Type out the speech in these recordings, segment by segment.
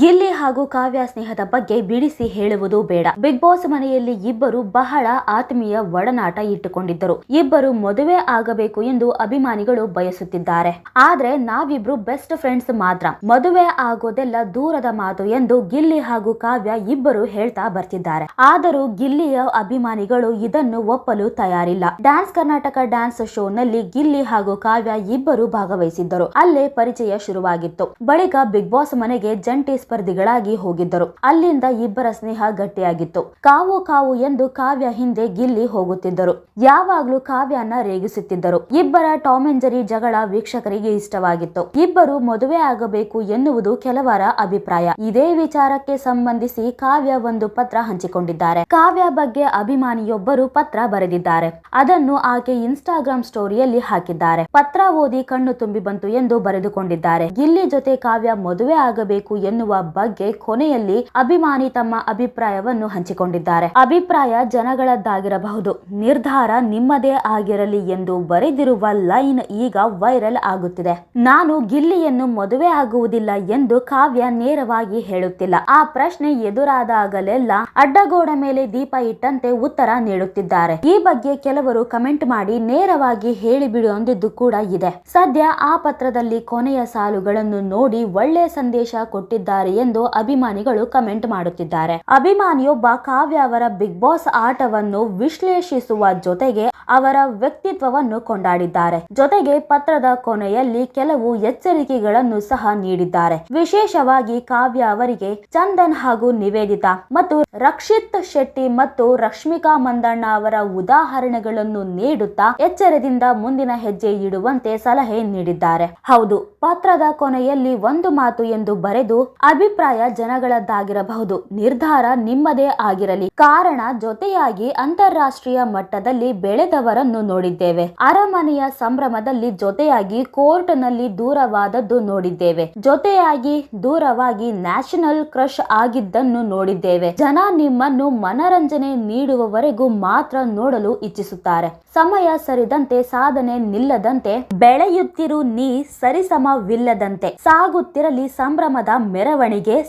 ಗಿಲ್ಲಿ ಹಾಗೂ ಕಾವ್ಯ ಸ್ನೇಹದ ಬಗ್ಗೆ ಬಿಡಿಸಿ ಹೇಳುವುದು ಬೇಡ. ಬಿಗ್ ಬಾಸ್ ಮನೆಯಲ್ಲಿ ಇಬ್ಬರು ಬಹಳ ಆತ್ಮೀಯ ಒಡನಾಟ ಇಟ್ಟುಕೊಂಡಿದ್ದರು. ಇಬ್ಬರು ಮದುವೆ ಆಗಬೇಕು ಎಂದು ಅಭಿಮಾನಿಗಳು ಬಯಸುತ್ತಿದ್ದಾರೆ. ಆದ್ರೆ ನಾವಿಬ್ರು ಬೆಸ್ಟ್ ಫ್ರೆಂಡ್ಸ್ ಮಾತ್ರ. ಮದುವೆ ಆಗೋದೆಲ್ಲ ದೂರದ ಮಾತು ಎಂದು ಗಿಲ್ಲಿ ಹಾಗೂ ಕಾವ್ಯ ಇಬ್ಬರು ಹೇಳ್ತಾ ಬರ್ತಿದ್ದಾರೆ. ಆದರೂ ಗಿಲ್ಲಿಯ ಅಭಿಮಾನಿಗಳು ಇದನ್ನು ಒಪ್ಪಲು ತಯಾರಿಲ್ಲ. ಡ್ಯಾನ್ಸ್ ಕರ್ನಾಟಕ ಡ್ಯಾನ್ಸ್ ಶೋ ನಲ್ಲಿ ಗಿಲ್ಲಿ ಹಾಗೂ ಕಾವ್ಯ ಇಬ್ಬರು ಭಾಗವಹಿಸಿದ್ದರು. ಅಲ್ಲೇ ಪರಿಚಯ ಶುರುವಾಗಿತ್ತು. ಬಳಿಕ ಬಿಗ್ ಬಾಸ್ ಮನೆಗೆ ಜಂಟಿ ಸ್ಪರ್ಧಿಗಳಾಗಿ ಹೋಗಿದ್ದರು. ಅಲ್ಲಿಂದ ಇಬ್ಬರ ಸ್ನೇಹ ಗಟ್ಟಿಯಾಗಿತ್ತು. ಕಾವು ಕಾವು ಎಂದು ಕಾವ್ಯ ಹಿಂದೆ ಗಿಲ್ಲಿ ಹೋಗುತ್ತಿದ್ದರು. ಯಾವಾಗ್ಲೂ ಕಾವ್ಯನ ರೇಗಿಸುತ್ತಿದ್ದರು. ಇಬ್ಬರ ಟಾಮ್ ಅಂಡ್ ಜೆರಿ ಜಗಳ ವೀಕ್ಷಕರಿಗೆ ಇಷ್ಟವಾಗಿತ್ತು. ಇಬ್ಬರು ಮದುವೆ ಆಗಬೇಕು ಎನ್ನುವುದು ಕೆಲವರ ಅಭಿಪ್ರಾಯ. ಇದೇ ವಿಚಾರಕ್ಕೆ ಸಂಬಂಧಿಸಿ ಕಾವ್ಯ ಒಂದು ಪತ್ರ ಹಂಚಿಕೊಂಡಿದ್ದಾರೆ. ಕಾವ್ಯ ಬಗ್ಗೆ ಅಭಿಮಾನಿಯೊಬ್ಬರು ಪತ್ರ ಬರೆದಿದ್ದಾರೆ. ಅದನ್ನು ಆಕೆ ಇನ್ಸ್ಟಾಗ್ರಾಮ್ ಸ್ಟೋರಿಯಲ್ಲಿ ಹಾಕಿದ್ದಾರೆ. ಪತ್ರ ಓದಿ ಕಣ್ಣು ತುಂಬಿ ಬಂತು ಎಂದು ಬರೆದುಕೊಂಡಿದ್ದಾರೆ. ಗಿಲ್ಲಿ ಜೊತೆ ಕಾವ್ಯ ಮದುವೆ ಆಗಬೇಕು ಎನ್ನುವ ಬಗ್ಗೆ ಕೊನೆಯಲ್ಲಿ ಅಭಿಮಾನಿ ತಮ್ಮ ಅಭಿಪ್ರಾಯವನ್ನು ಹಂಚಿಕೊಂಡಿದ್ದಾರೆ. ಅಭಿಪ್ರಾಯ ಜನಗಳದ್ದಾಗಿರಬಹುದು. ನಿರ್ಧಾರ ನಿಮ್ಮದೇ ಆಗಿರಲಿ ಎಂದು ಬರೆದಿರುವ ಲೈನ್ ಈಗ ವೈರಲ್ ಆಗುತ್ತಿದೆ. ನಾನು ಗಿಲ್ಲಿಯನ್ನು ಮದುವೆ ಆಗುವುದಿಲ್ಲ ಎಂದು ಕಾವ್ಯ ನೇರವಾಗಿ ಹೇಳುತ್ತಿಲ್ಲ. ಆ ಪ್ರಶ್ನೆ ಎದುರಾದಾಗಲೆಲ್ಲ ಅಡ್ಡಗೋಡ ಮೇಲೆ ದೀಪ ಇಟ್ಟಂತೆ ಉತ್ತರ ನೀಡುತ್ತಿದ್ದಾರೆ. ಈ ಬಗ್ಗೆ ಕೆಲವರು ಕಮೆಂಟ್ ಮಾಡಿ ನೇರವಾಗಿ ಹೇಳಿಬಿಡುವಂದಿದ್ದು ಕೂಡ ಇದೆ. ಸದ್ಯ ಆ ಪತ್ರದಲ್ಲಿ ಕೊನೆಯ ಸಾಲುಗಳನ್ನು ನೋಡಿ ಒಳ್ಳೆ ಸಂದೇಶ ಕೊಟ್ಟಿದ್ದಾರೆ ಎಂದು ಅಭಿಮಾನಿಗಳು ಕಮೆಂಟ್ ಮಾಡುತ್ತಿದ್ದಾರೆ. ಅಭಿಮಾನಿಯೊಬ್ಬ ಕಾವ್ಯ ಅವರ ಬಿಗ್ ಬಾಸ್ ಆಟವನ್ನು ವಿಶ್ಲೇಷಿಸುವ ಜೊತೆಗೆ ಅವರ ವ್ಯಕ್ತಿತ್ವವನ್ನು ಕೊಂಡಾಡಿದ್ದಾರೆ. ಜೊತೆಗೆ ಪತ್ರದ ಕೊನೆಯಲ್ಲಿ ಕೆಲವು ಎಚ್ಚರಿಕೆಗಳನ್ನು ಸಹ ನೀಡಿದ್ದಾರೆ. ವಿಶೇಷವಾಗಿ ಕಾವ್ಯ ಅವರಿಗೆ ಚಂದನ್ ಹಾಗೂ ನಿವೇದಿತಾ ಮತ್ತು ರಕ್ಷಿತ್ ಶೆಟ್ಟಿ ಮತ್ತು ರಶ್ಮಿಕಾ ಮಂದಣ್ಣ ಅವರ ಉದಾಹರಣೆಗಳನ್ನು ನೀಡುತ್ತಾ ಎಚ್ಚರದಿಂದ ಮುಂದಿನ ಹೆಜ್ಜೆ ಇಡುವಂತೆ ಸಲಹೆ ನೀಡಿದ್ದಾರೆ. ಹೌದು, ಪತ್ರದ ಕೊನೆಯಲ್ಲಿ ಒಂದು ಮಾತು ಎಂದು ಬರೆದು ಅಭಿಪ್ರಾಯ ಜನಗಳದ್ದಾಗಿರಬಹುದು. ನಿರ್ಧಾರ ನಿಮ್ಮದೇ ಆಗಿರಲಿ. ಕಾರಣ ಜೊತೆಯಾಗಿ ಅಂತಾರಾಷ್ಟ್ರೀಯ ಮಟ್ಟದಲ್ಲಿ ಬೆಳೆದವರನ್ನು ನೋಡಿದ್ದೇವೆ. ಅರಮನೆಯ ಸಂಭ್ರಮದಲ್ಲಿ ಜೊತೆಯಾಗಿ ಕೋರ್ಟ್ನಲ್ಲಿ ದೂರವಾದದ್ದು ನೋಡಿದ್ದೇವೆ. ಜೊತೆಯಾಗಿ ದೂರವಾಗಿ ನ್ಯಾಷನಲ್ ಕ್ರಶ್ ಆಗಿದ್ದನ್ನು ನೋಡಿದ್ದೇವೆ. ಜನ ನಿಮ್ಮನ್ನು ಮನರಂಜನೆ ನೀಡುವವರೆಗೂ ಮಾತ್ರ ನೋಡಲು ಇಚ್ಛಿಸುತ್ತಾರೆ. ಸಮಯ ಸರಿದಂತೆ ಸಾಧನೆ ನಿಲ್ಲದಂತೆ ಬೆಳೆಯುತ್ತಿರು ನೀ ಸರಿಸಮವಿಲ್ಲದಂತೆ. ಸಾಗುತ್ತಿರಲಿ ಸಂಭ್ರಮದ ಮೆರವಣಿಗೆ.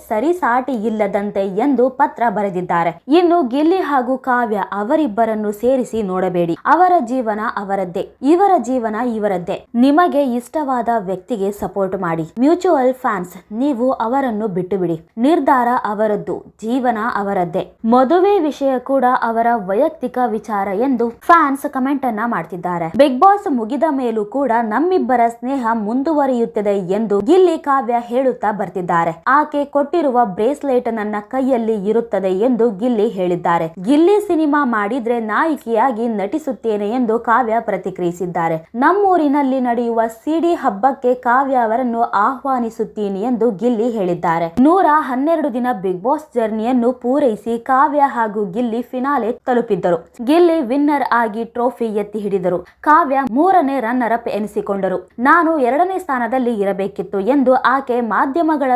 ಸರಿಸಾಟಿ ಇಲ್ಲದಂತೆ ಎಂದು ಪತ್ರ ಬರೆದಿದ್ದಾರೆ. ಇನ್ನು ಗಿಲ್ಲಿ ಹಾಗೂ ಕಾವ್ಯ ಅವರಿಬ್ಬರನ್ನು ಸೇರಿಸಿ ನೋಡಬೇಡಿ. ಅವರ ಜೀವನ ಅವರದ್ದೇ. ಇವರ ಜೀವನ ಇವರದ್ದೇ. ನಿಮಗೆ ಇಷ್ಟವಾದ ವ್ಯಕ್ತಿಗೆ ಸಪೋರ್ಟ್ ಮಾಡಿ. ಮ್ಯೂಚುವಲ್ ಫ್ಯಾನ್ಸ್, ನೀವು ಅವರನ್ನು ಬಿಟ್ಟು ಬಿಡಿ ನಿರ್ಧಾರ ಅವರದ್ದು, ಜೀವನ ಅವರದ್ದೇ. ಮದುವೆ ವಿಷಯ ಕೂಡ ಅವರ ವೈಯಕ್ತಿಕ ವಿಚಾರ ಎಂದು ಫ್ಯಾನ್ಸ್ ಕಮೆಂಟ್ ಅನ್ನ ಮಾಡ್ತಿದ್ದಾರೆ. ಬಿಗ್ ಬಾಸ್ ಮುಗಿದ ಮೇಲೂ ಕೂಡ ನಮ್ಮಿಬ್ಬರ ಸ್ನೇಹ ಮುಂದುವರಿಯುತ್ತದೆ ಎಂದು ಗಿಲ್ಲಿ ಕಾವ್ಯ ಹೇಳುತ್ತಾ ಬರ್ತಿದ್ದಾರೆ. ಆಕೆ ಕೊಟ್ಟಿರುವ ಬ್ರೇಸ್ಲೆಟ್ ನನ್ನ ಕೈಯಲ್ಲಿ ಇರುತ್ತದೆ ಎಂದು ಗಿಲ್ಲಿ ಹೇಳಿದ್ದಾರೆ. ಗಿಲ್ಲಿ ಸಿನಿಮಾ ಮಾಡಿದ್ರೆ ನಾಯಕಿಯಾಗಿ ನಟಿಸುತ್ತೇನೆ ಎಂದು ಕಾವ್ಯ ಪ್ರತಿಕ್ರಿಯಿಸಿದ್ದಾರೆ. ನಮ್ಮೂರಿನಲ್ಲಿ ನಡೆಯುವ ಸಿಡಿ ಹಬ್ಬಕ್ಕೆ ಕಾವ್ಯ ಅವರನ್ನು ಆಹ್ವಾನಿಸುತ್ತೀನಿ ಎಂದು ಗಿಲ್ಲಿ ಹೇಳಿದ್ದಾರೆ. ನೂರ ಹನ್ನೆರಡು ದಿನ ಬಿಗ್ ಬಾಸ್ ಜರ್ನಿಯನ್ನು ಪೂರೈಸಿ ಕಾವ್ಯ ಹಾಗೂ ಗಿಲ್ಲಿ ಫಿನಾಲೆ ತಲುಪಿದ್ದರು. ಗಿಲ್ಲಿ ವಿನ್ನರ್ ಆಗಿ ಟ್ರೋಫಿ ಎತ್ತಿ ಹಿಡಿದರು. ಕಾವ್ಯ ಮೂರನೇ ರನ್ನರ್ ಅಪ್ ಎನಿಸಿಕೊಂಡರು. ನಾನು ಎರಡನೇ ಸ್ಥಾನದಲ್ಲಿ ಇರಬೇಕಿತ್ತು ಎಂದು ಆಕೆ ಮಾಧ್ಯಮಗಳ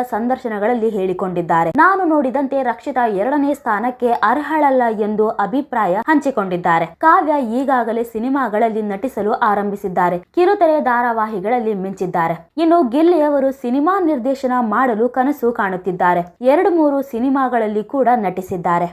ಸಂದರ್ಶನಗಳಲ್ಲಿ ಹೇಳಿಕೊಂಡಿದ್ದಾರೆ. ನಾನು ನೋಡಿದಂತೆ ರಕ್ಷಿತಾ ಎರಡನೇ ಸ್ಥಾನಕ್ಕೆ ಅರ್ಹಳಲ್ಲ ಎಂದು ಅಭಿಪ್ರಾಯ ಹಂಚಿಕೊಂಡಿದ್ದಾರೆ. ಕಾವ್ಯ ಈಗಾಗಲೇ ಸಿನಿಮಾಗಳಲ್ಲಿ ನಟಿಸಲು ಆರಂಭಿಸಿದ್ದಾರೆ. ಕಿರುತೆರೆ ಧಾರಾವಾಹಿಗಳಲ್ಲಿ ಮಿಂಚಿದ್ದಾರೆ. ಇನ್ನು ಗಿಲ್ಲಿ ಅವರು ಸಿನಿಮಾ ನಿರ್ದೇಶನ ಮಾಡಲು ಕನಸು ಕಾಣುತ್ತಿದ್ದಾರೆ. ಎರಡು ಮೂರು ಸಿನಿಮಾಗಳಲ್ಲಿ ಕೂಡ ನಟಿಸಿದ್ದಾರೆ.